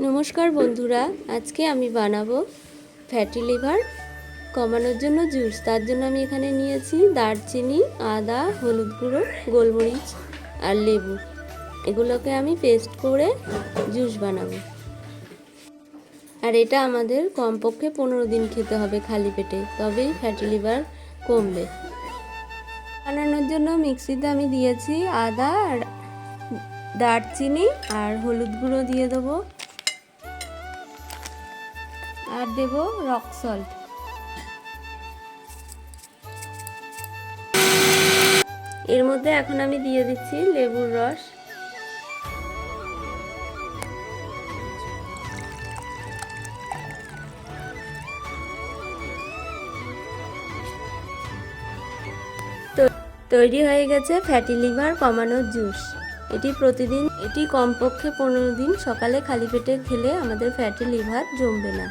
নমস্কার বন্ধুরা, আজকে আমি বানাবো ফ্যাটি লিভার কমানোর জন্য জুস তার জন্য আমি এখানে নিয়েছি দারচিনি, আদা, হলুদ গুঁড়ো, গোলমরিচ আর লেবু। এগুলোকে আমি পেস্ট করে জুস বানাবো। আর এটা আমাদের কমপক্ষে পনেরো দিন খেতে হবে খালি পেটে, তবেই ফ্যাটি লিভার কমবে। বানানোর জন্য মিক্সিতে আমি দিয়েছি আদা আর দারচিনি আর হলুদ গুঁড়ো দিয়ে দেবো। আর দেব রক সল্ট এর মধ্যে এখন আমি দিয়ে দিচ্ছি লেবুর রস। তৈরি হয়ে গেছে ফ্যাটি লিভার কমানোর জুস এটি প্রতিদিন, এটি কমপক্ষে পনেরো দিন সকালে খালি পেটে খেলে আমাদের ফ্যাটি লিভার জমবে না।